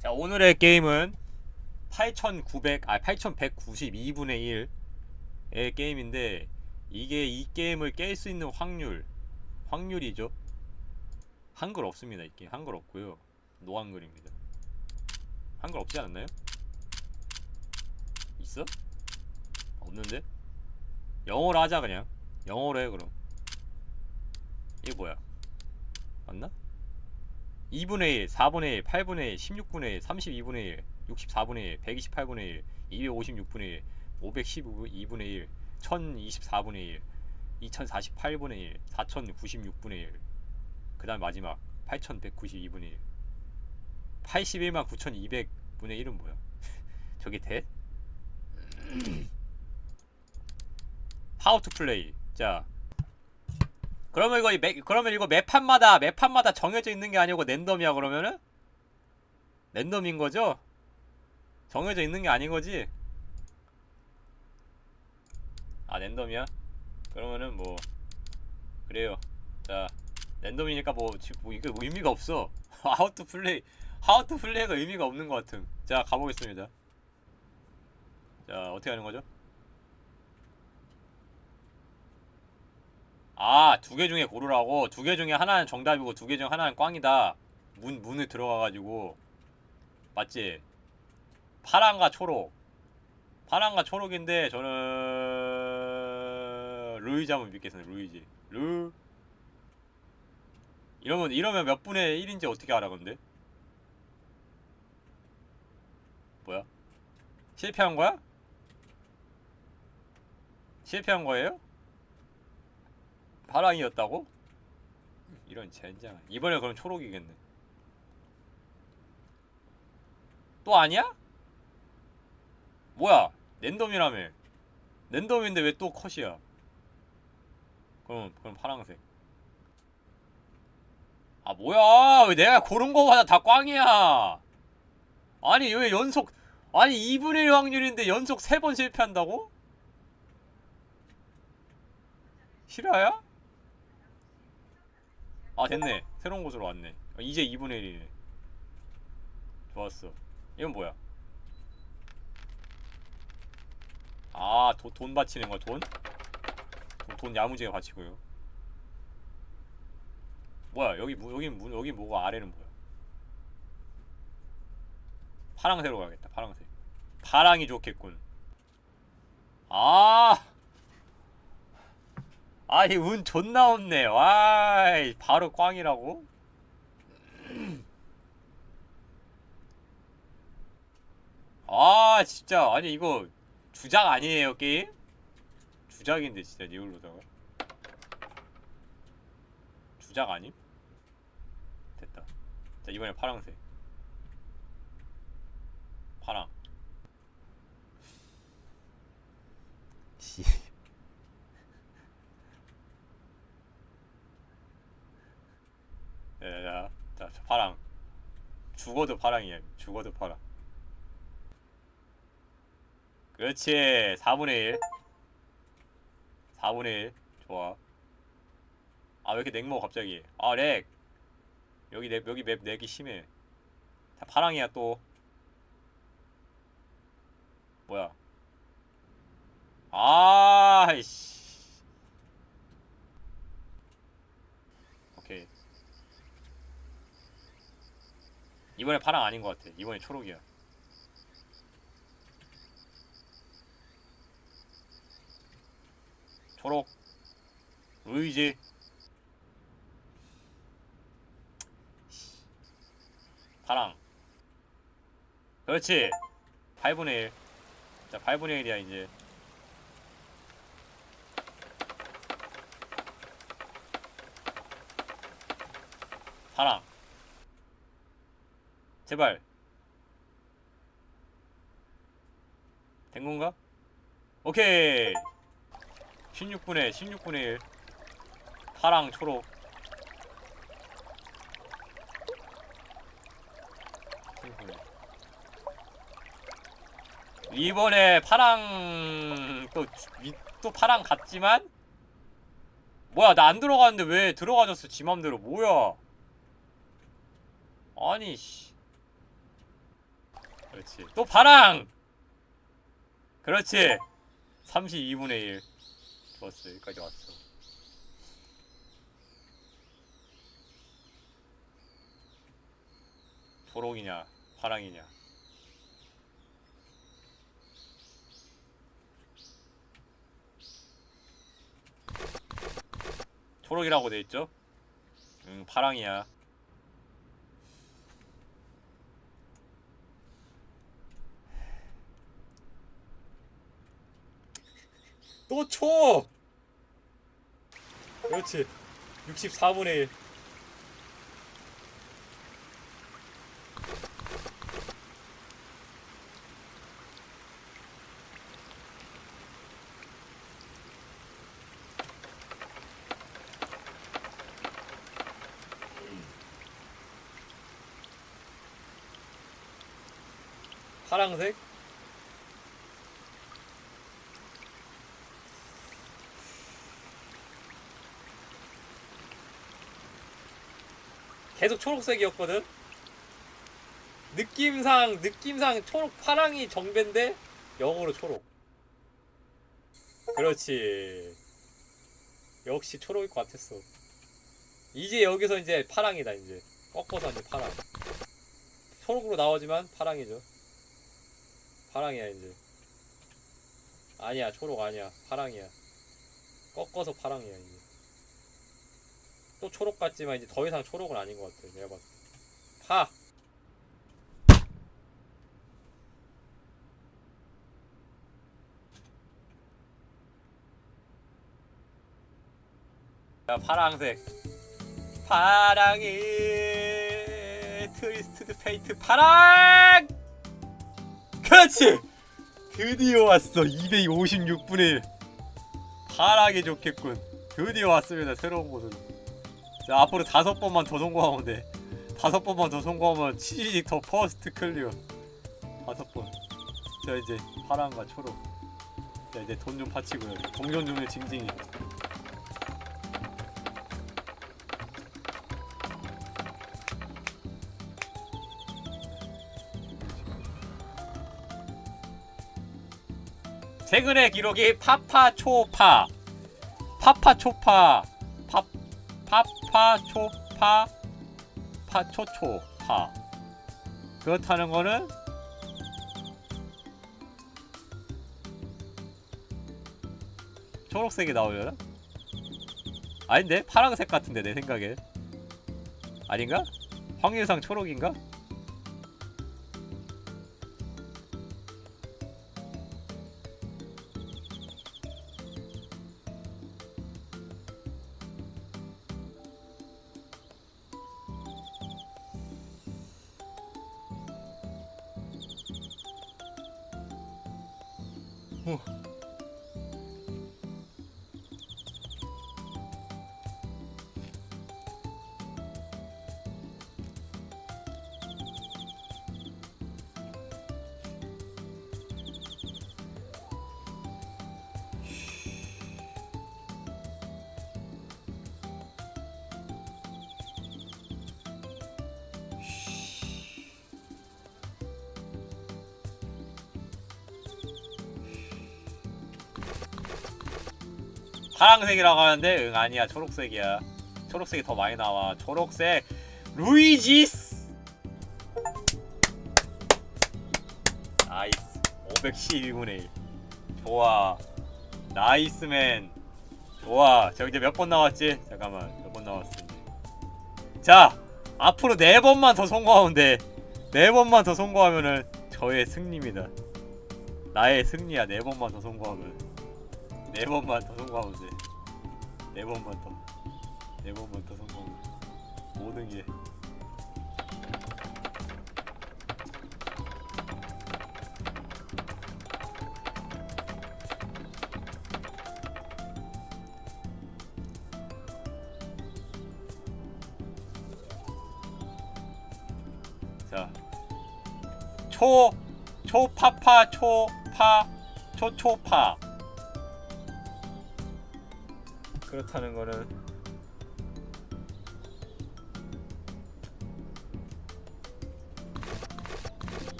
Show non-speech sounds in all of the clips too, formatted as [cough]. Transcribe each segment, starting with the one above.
자 오늘의 게임은 8900, 아 8192분의 1의 게임인데 이게 이 게임을 깰 수 있는 확률 확률이죠 한글 없습니다 이 게임 한글 없고요 노한글입니다 한글 없지 않았나요? 있어? 없는데? 영어로 하자 그냥 영어로 해 그럼 이게 뭐야 맞나? 2분의 1, 4분의 1, 8분의 1, 16분의 1, 32분의 1, 64분의 1, 128분의 1, 256분의 1, 512분의 1, 1024분의 1, 2048분의 1, 4096분의 1, 그 다음 마지막 8192분의 1, 81만 9200분의 1은 뭐야? [laughs] 저게 돼? [clears throat] How to play. 자, 그러면 이거 이 매, 그러면 이거 매 판마다 매 판마다 정해져 있는 게 아니고 랜덤이야 그러면은 랜덤인 거죠? 정해져 있는 게 아닌 거지? 아 랜덤이야? 그러면은 뭐 그래요. 자 랜덤이니까 뭐, 지- 뭐 이거 뭐 의미가 없어. 하우 투 플레이 하우 투 플레이가 의미가 없는 것 같음. 자 가보겠습니다. 자 어떻게 하는 거죠? 아, 두 개 중에 고르라고. 두 개 중에 하나는 정답이고 두 개중 하나는 꽝이다. 문 문에 들어가 가지고 맞지? 파랑과 초록. 파랑과 초록인데 저는 루이지 한번 믿겠습니다. 루이지. 루 이러면 이러면 몇 분의 1인지 어떻게 알아 근데? 뭐야? 실패한 거야? 실패한 거예요? 파랑이었다고? 이런 젠장 이번에 그럼 초록이겠네 또 아니야? 뭐야 랜덤이라며 랜덤인데 왜 또 컷이야 그럼 그럼 파랑색 아 뭐야 왜 내가 고른 거마다 다 꽝이야 아니 왜 연속 아니 2분의 1 확률인데 연속 3번 실패한다고? 실화야? 아 됐네. 새로운 곳으로 왔네. 아, 이제 2분의 1이네. 좋았어. 이건 뭐야? 아 도, 돈 바치는 거야 돈? 돈, 돈 야무지게 바치고요. 뭐야 여기 무, 여기 무, 여기 뭐가 아래는 뭐야? 파랑색으로 가야겠다 파랑색 파랑이 좋겠군. 아 아이 운 존나 없네 와 바로 꽝이라고? 아 진짜. 아니 이거 주작 아니에요 게임? 주작인데 진짜 리얼로다가. 주작 아님? 됐다. 자 이번에 파랑색. 파랑 야, 자, 자, 파랑. 죽어도 파랑이야. 죽어도 파랑. 그렇지. 4분의 1. 4분의 1. 좋아. 아, 왜 이렇게 냉모 갑자기. 아, 렉. 여기 내, 여기 맵 렉이 심해. 다 파랑이야, 또. 뭐야. 아이씨. 오케이. 이번에 파랑 아닌 것 같아. 이번에 초록이야. 초록. 루이지. 파랑. 그렇지. 8분의 1. 자, 8분의 1이야, 이제. 파랑. 제발. 된 건가? 오케이. 16분의 16분의 1 파랑 초록. 이번에 파랑 또, 위- 또 파랑 같지만? 뭐야 나 안 들어가는데 왜 들어가졌어 지 맘대로. 뭐야? 아니 씨 그렇지. 또 파랑. 그렇지. 32분의 1. 좋았어. 여기까지 왔어. 초록이냐, 파랑이냐. 초록이라고 돼 있죠? 응, 파랑이야. 또 초! 그렇지. 64분의 1. 파랑색? 계속 초록색이었거든. 느낌상 느낌상 초록 파랑이 정배인데 영어로 초록. 그렇지. 역시 초록일 것 같았어. 이제 여기서 이제 파랑이다 이제 꺾어서 이제 파랑. 초록으로 나오지만 파랑이죠. 파랑이야 이제. 아니야 초록 아니야 파랑이야. 꺾어서 파랑이야 이제. 또 초록 같지만 이제 더 이상 초록은 아닌 것 같아 내가 봤을 때. 파! 자 파랑색. 파랑이 트위스트드 페이트 파랑! 그렇지! 드디어 왔어. 256분의 1 파랑이 좋겠군. 드디어 왔습니다. 새로운 곳으로 자 앞으로 다섯 번만 더 성공하면 돼. 다섯 번만 더 성공하면 치즈직 더 퍼스트 클리어. 다섯 번 자 이제 파랑과 초록. 자 이제 돈 좀 파치고요. 동전 주는 징징이. 최근의 기록이 파파초파. 파파초파 파 파파초파 파초초파 그렇다는 거는 초록색이 나오려나? 아닌데? 파란색 같은데 내 생각에 아닌가? 확률상 초록인가? 파랑색이라고 하는데 응 아니야. 초록색이야. 초록색이 더 많이 나와. 초록색 루이지스! 나이스. 512분의 1 좋아. 나이스맨. 좋아. 저 이제 몇 번 나왔지? 잠깐만. 몇번 이제 자 앞으로 네 번만 더 성공하면 돼네 번만 더 성공하면은 저의 승리입니다. 나의 승리야. 네 번만 더 성공하면 네 번만 더 성공하면 돼. 네 번만 더. 네 번만 더 성공하면 모든 게. 자. 초 초파파 초파 초초파 그렇다는 거는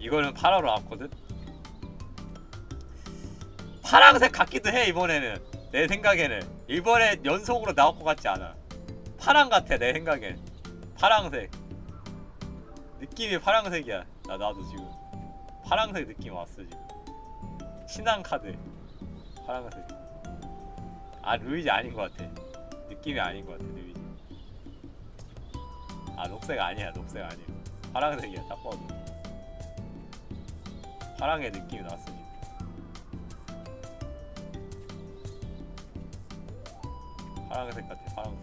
이거는 파라로 나왔거든. 파랑색 같기도 해 이번에는 내 생각에는 이번에 연속으로 나올 것 같지 않아. 파랑 같아 내 생각엔. 파랑색. 느낌이 파랑색이야. 나 나도 지금 파랑색 느낌 왔어 지금. 신한 카드. 파랑색. 아 루이지 아닌 것 같아. 느낌이 아닌 것 같아 루이지. 아 녹색 아니야 녹색 아니야. 파랑색이야 딱 봐도. 파랑의 느낌이 지금. 파랑색 같아 파랑색.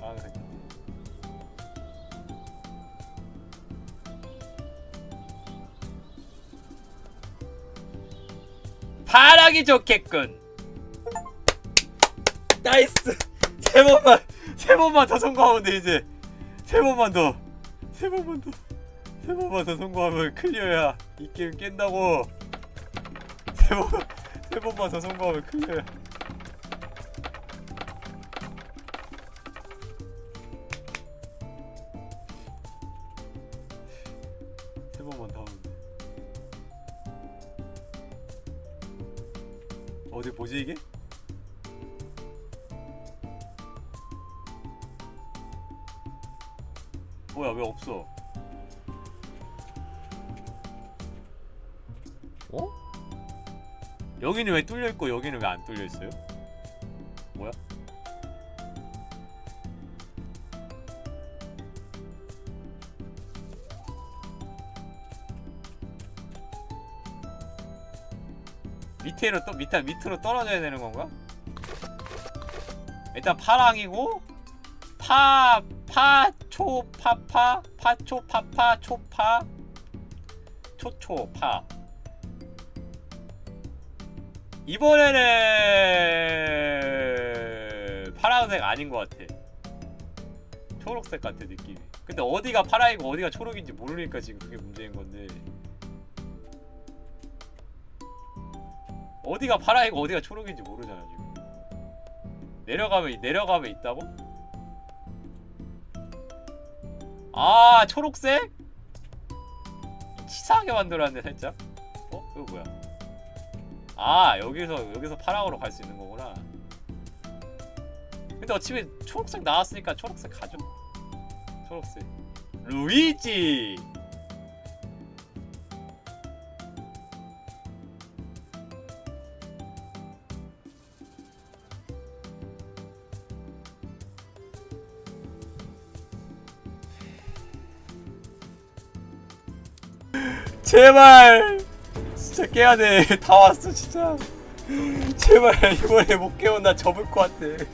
파랑색 같아. 파랑이 좋겠군. 나이스. [laughs] 세 번만 세 번만 더 성공하면 돼 이제. 세 번만 더. 세 번만 더. 세 번만 더 성공하면 클리어야. 이 게임 깬다고. 세 번, 세 번만 더 성공하면 클리어야. 세 번만 더 하면 돼. 어디 뭐지 이게? 뭐야 왜 없어? 어? 여기는 왜 뚫려 있고 여기는 왜 안 뚫려 있어요? 뭐야? 밑에로 또 밑에 밑으로 떨어져야 되는 건가? 일단 파랑이고 파파 초 파파 파초 파파 초파 초초 파. 이번에는 파란색 아닌 것 같아. 초록색 같아 느낌이. 근데 어디가 파랑이고 어디가 초록인지 모르니까 지금 그게 문제인 건데. 어디가 파랑이고 어디가 초록인지 모르잖아 지금. 내려가면 내려가면 있다고? 아 초록색? 치사하게 만들었네 살짝. 어? 이거 뭐야? 아 여기서 여기서 파랑으로 갈 수 있는 거구나. 근데 어차피 초록색 나왔으니까 초록색 가죠. 초록색. 루이지 제발 진짜 깨야 돼. [laughs] 다 왔어 진짜. 제발 이번에 못 깨면 나 접을 것 같아.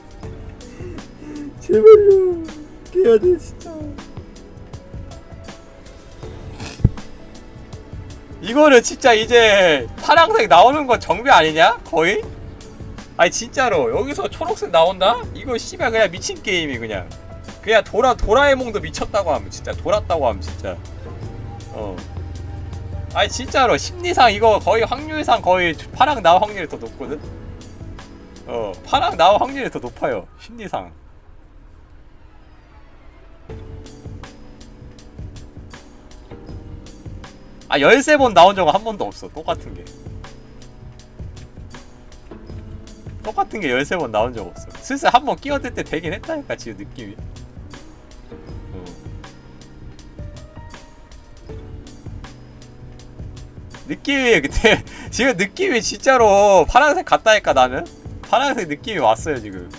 제발요. 깨야 돼 진짜. 이거는 진짜 이제 파랑색 나오는 건 정비 아니냐? 거의? 아니 진짜로 여기서 초록색 나온다? 이거 씨발 그냥 미친 게임이 그냥 그냥 도라 도라에몽도 미쳤다고 하면 진짜 돌았다고 하면 진짜 어 아니 진짜로. 심리상 이거 거의 확률상 거의 파랑 나올 확률이 더 높거든. 어 파랑 나올 확률이 더 높아요. 심리상. 아 13번 나온 적은 한 번도 없어. 똑같은 게. 똑같은 게 13번 나온 적 없어. 슬슬 한 번 끼어들 때 되긴 했다니까 지금 느낌이 느낌이 그때 [laughs] 지금 느낌이 진짜로 파란색 같다니까 나는? 파란색 느낌이 왔어요 지금.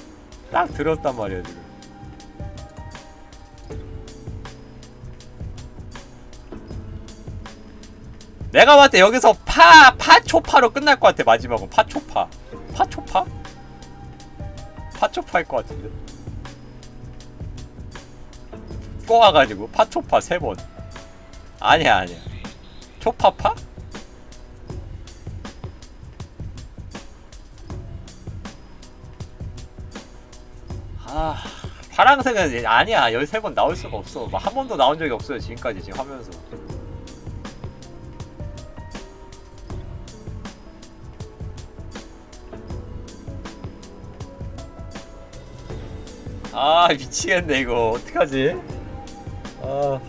딱 들었단 말이야 지금. 내가 봤을 때 여기서 파 파초파로 끝날 것 같아 마지막은. 파초파. 파초파? 파초파일 것 같은데? 꼬아가지고 파초파 세 번. 아니야 아니야. 초파파? 아 파랑색은 아니야. 13번 나올 수가 없어. 뭐한 번도 나온 적이 없어요 지금까지 지금 하면서. 아 미치겠네 이거. 어떡하지? 아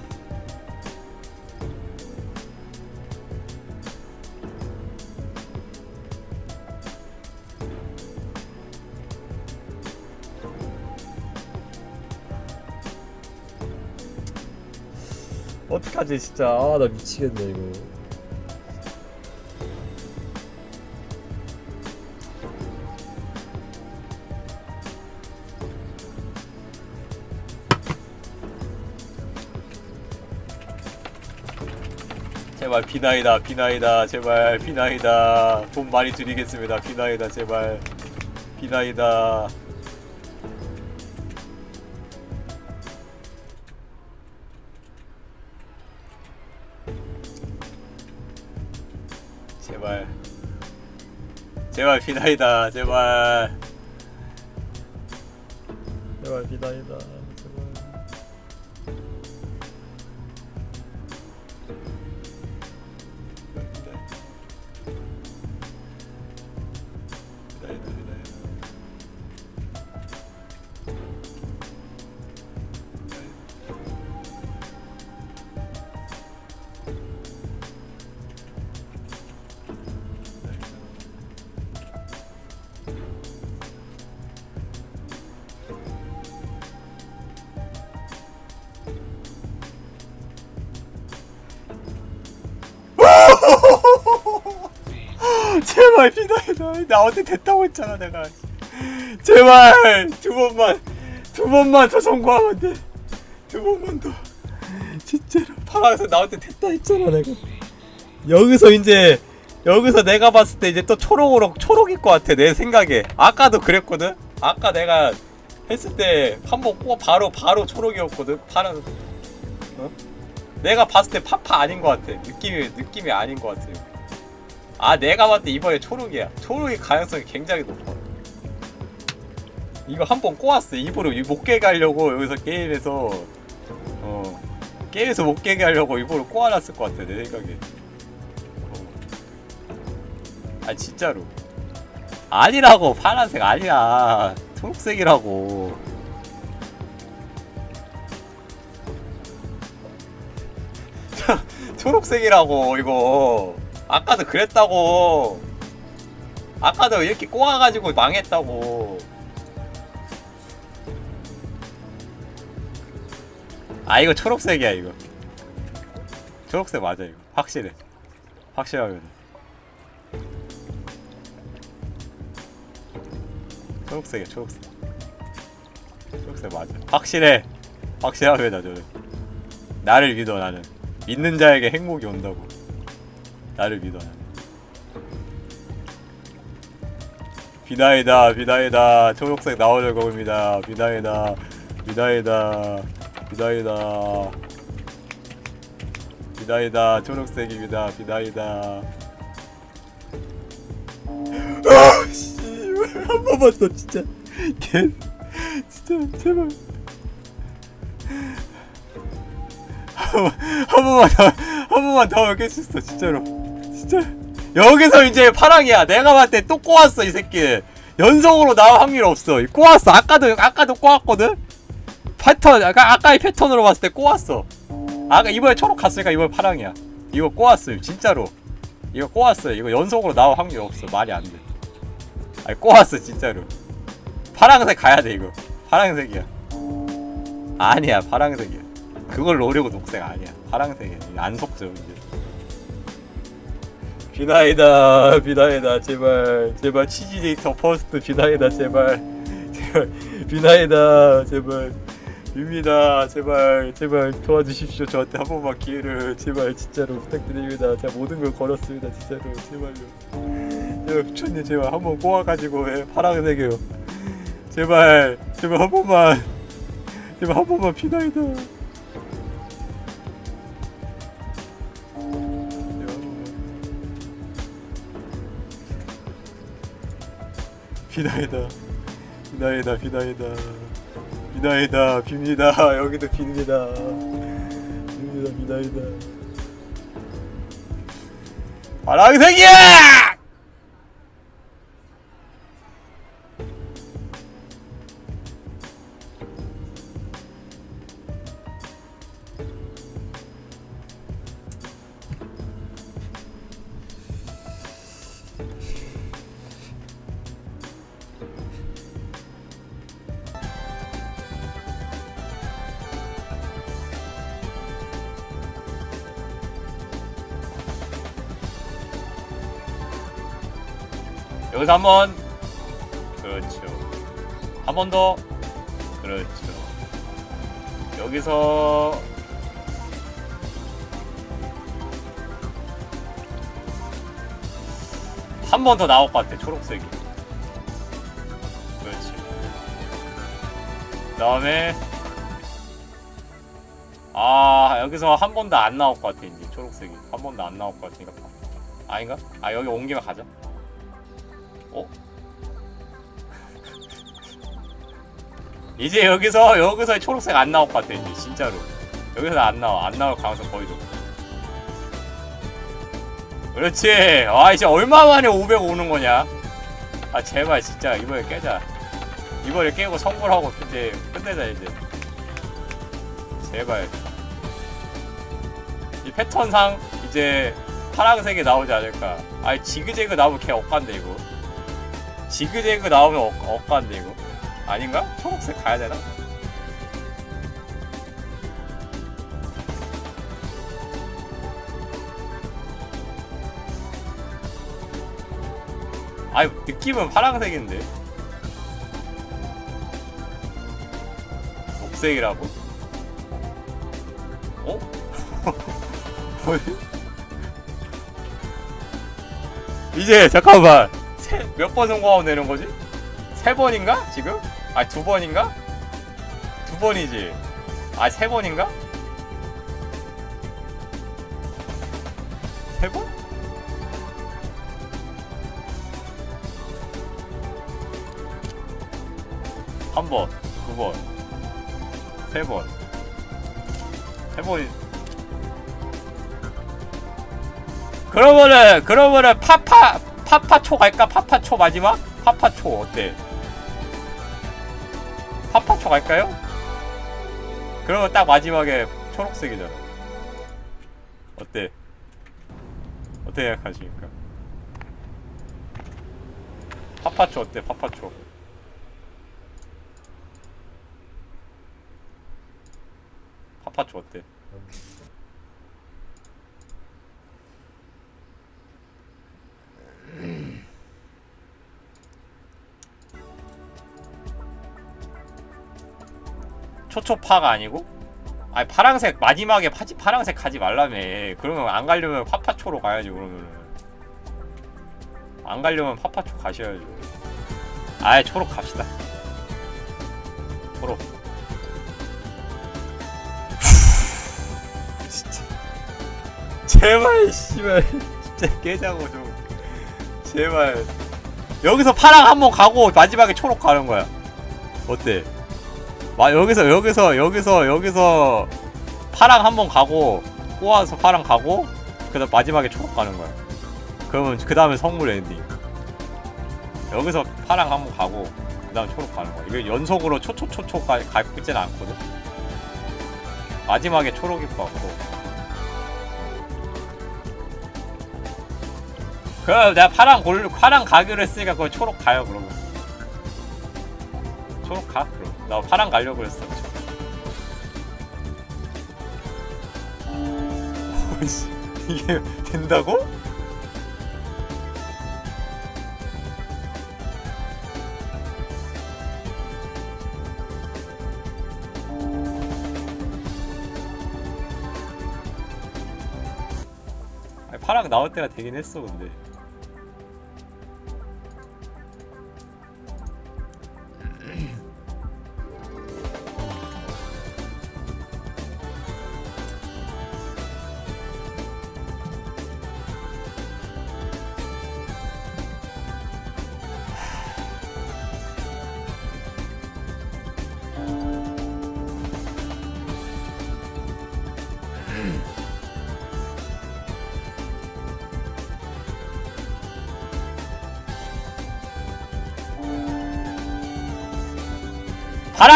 어떡하지 진짜. 아 나 미치겠네 이거. 제발 비나이다 비나이다 제발 비나이다. 돈 많이 드리겠습니다. 비나이다 제발. 비나이다 제발 비나이다 제발. 제발 비나이다 제발 비나이다 나 어제 됐다고 했잖아 내가. 제발 두 번만 두 번만 더 성공하면 돼두 번만 더. 진짜로. 파란색 나한테 됐다 했잖아 내가. 여기서 이제 여기서 내가 봤을 때 이제 또 초록으로 초록일 것 같아 내 생각에. 아까도 그랬거든? 아까 내가 했을 때 한번 꼭 바로 바로 초록이었거든? 파란 어? 내가 봤을 때 파파 아닌 것 같아. 느낌이 느낌이 아닌 것 같아 아 내가 봤을 때 이번에 초록이야. 초록의 가능성이 굉장히 높아. 이거 한 번 꼬았어 입으로 못 깨게 하려고 여기서 게임에서 어 게임에서 못 깨게 하려고 일부러 꼬아놨을 것 같아 내 생각에. 어. 아 진짜로. 아니라고 파란색 아니야. 초록색이라고. [laughs] 초록색이라고 이거 아까도 그랬다고. 아까도 이렇게 꼬아가지고 망했다고. 아 이거 초록색이야 이거. 초록색 맞아 이거. 확실해. 확실하면 초록색이야 초록색. 초록색 맞아. 확실해. 확실하게 나 저는. 나를 믿어 나는. 믿는 자에게 행복이 온다고 나를 믿어 나는 비나이다 비나이다. 초록색 나오는 겁니다. 비나이다 비나이다 비나이다. 비나이다 초록색입니다. 비나이다. 아씨한 번만 더 진짜. 개 진짜 제발. 한, 번만 더, 한 번만 더 있어, 진짜로. 진짜. 여기서 이제 파랑이야. 내가 봤을 때 또 꼬았어, 이 새끼. 연속으로 나올 확률 없어. 꼬았어. 아까도, 아까도 꼬았거든? 패턴, 아까, 아까의 패턴으로 봤을 때 꼬았어. 아까 이번에 초록 갔으니까 이번에 파랑이야. 이거 꼬았어요, 진짜로. 이거 꼬았어요. 이거 연속으로 나올 확률 없어. 말이 안 돼. 아니, 꼬았어, 진짜로. 파랑색 가야 돼, 이거. 파랑색이야. 아니야, 파랑색이야. 그걸 노리고 녹색 아니야. 파랑색이야. 안 속죠 이제. 비나이다, 비나이다, 제발, 제발 치즈 데이터 퍼스트 비나이다, 제발, 제발, 비나이다, 제발, 빕니다, 제발, 제발 도와주십시오. 저한테 한 번만 기회를, 제발 진짜로 부탁드립니다. 제가 모든 걸 걸었습니다, 진짜로, 제발요. 제발 부처님 제발 한 번 꼬아가지고 해, 파랑색이요. 제발, 제발 한 번만, 제발 한 번만 비나이다. 비나이다. 비나이다 비나이다. 비나이다 빕니다. 여기도 빕니다. 빕니다 비나이다. 파랑색이야 여기서 한번. 그렇죠. 한 번 더. 그렇죠. 여기서. 한 번 더 나올 것 같아 초록색이. 그렇지. 그 다음에. 아 여기서 한 번도 안 나올 것 같아 이제 초록색이. 한 번도 안 나올 것 같으니까. 아닌가? 아 여기 온 김에 가자 어? [laughs] 이제 여기서 여기서 초록색 안 나올 것 같아 이제 진짜로. 여기서 안 나와. 안 나올 가능성 거의 높아. 그렇지! 아 이제 얼마 만에 500 오는 거냐? 아 제발 진짜 이번에 깨자. 이번에 깨고 선물하고 이제 끝내자 이제. 제발. 이 패턴상 이제 파란색이 나오지 않을까. 아니 지그재그 나오면 개 억간데 이거 지그재그 나오면 억, 억간데 이거 아닌가? 초록색 가야 되나? 아니 느낌은 파란색인데 녹색이라고? 어? [laughs] 뭐지? 이제 잠깐만 몇 번 성공하면 되는 거지? 세 번인가 지금? 아 두 번인가? 두 번이지. 아 세 번인가? 세 번? 한 번, 두 번, 세 번, 세 번이. 그러면은 그러면은 파파 파파초 갈까? 파파초 마지막? 파파초 어때? 파파초 갈까요? 그러면 딱 마지막에 초록색이잖아. 어때? 어떻게 생각하십니까? 파파초 어때? 파파초. 파파초 어때? 초초파가 아니고? 아니 파랑색 마지막에 파지 파랑색 하지 말라며. 그러면 안 가려면 파파초로 가야지 그러면은. 안 가려면 파파초 가셔야죠. 아예 초록 갑시다. 초록. [laughs] 진짜. 제발 씨발. [laughs] 진짜 깨자고 좀. 제발. 여기서 파랑 한 번 가고 마지막에 초록 가는 거야. 어때? 마 여기서 여기서 여기서 여기서 파랑 한 번 가고 꼬아서 파랑 가고 그다음 마지막에 초록 가는 거야. 그러면 그 다음에 선물 엔딩. 여기서 파랑 한 번 가고 그다음 초록 가는 거야. 이게 연속으로 초초초초가 가 있지는 않거든. 마지막에 초록일 것 같고. 그럼 내가 파랑 골 파랑 가기로 했으니까 그거 초록 가요 그러면. 초록 가. 나 파랑 가려고 했어. 어이씨, 이게 된다고? 파랑 나올 때가 되긴 했어 근데.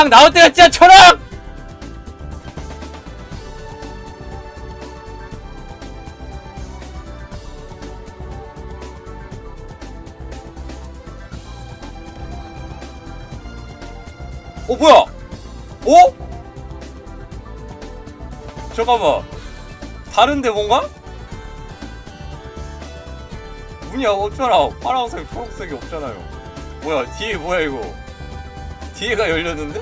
파랑 나올 때가 진짜 초록! 어 뭐야? 어? 잠깐만 다른데 뭔가? 문이 없잖아. 파란색, 초록색이 없잖아요. 뭐야, 뒤에 뭐야 이거? 뒤에가 열렸는데?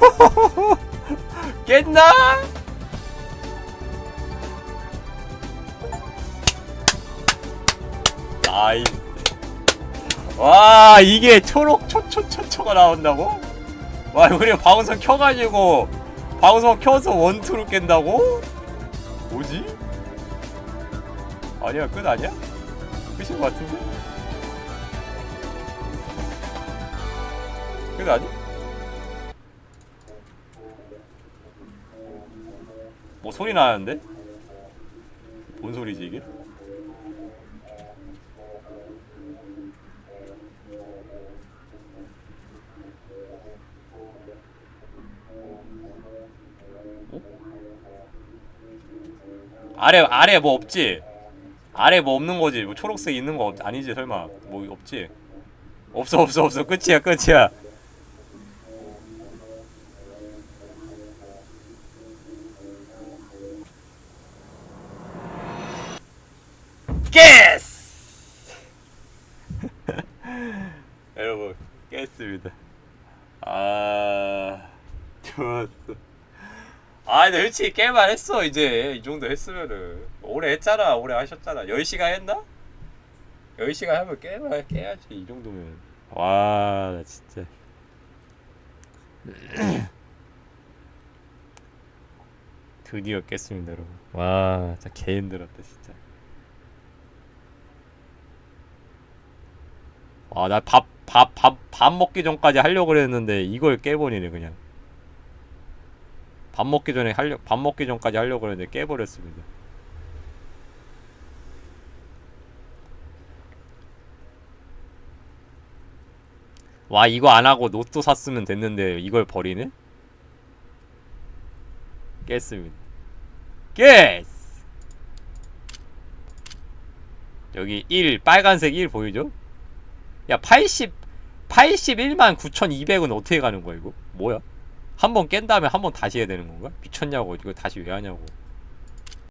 [laughs] 깼나? 나이. 와 이게 초록 초초초초가 나온다고? 와 우리 방송 켜가지고 방송 켜서 원투로 깬다고? 뭐지? 아니야 끝 아니야? 끝인 것 같은데? 끝 아니? 뭐 소리 나는데? 뭔 소리지 이게? 아래 아래 뭐 없지? 아래 뭐 없는 거지? 뭐 초록색 있는 거 없, 아니지 설마? 뭐 없지? 없어 없어 없어 끝이야 끝이야. 깼습니다. 아 좋았어. 아 근데 솔직히 깨만 했어 이제. 이 정도 했으면은. 오래 했잖아 오래 하셨잖아. 10시간 했나? 10시간 하면 깨만 깨야지 이 정도면. 와 나 진짜. [clears throat] 드디어 깼습니다 여러분. 와 진짜 개 힘들었다 진짜. 와 나 밥 밥 밥 밥 먹기 전까지 하려고 그랬는데 이걸 깨버리네 그냥 밥 먹기 전에 하려 밥 먹기 전까지 하려고 했는데 깨버렸습니다. 와 이거 안 하고 노트 샀으면 됐는데 이걸 버리네? 깼습니다. 깼! 여기 1 빨간색 1 보이죠? 야 80, 81만 9,200은 어떻게 가는 거야 이거? 뭐야? 한 번 깬 다음에 한 번 다시 해야 되는 건가? 미쳤냐고 이거 다시 왜 하냐고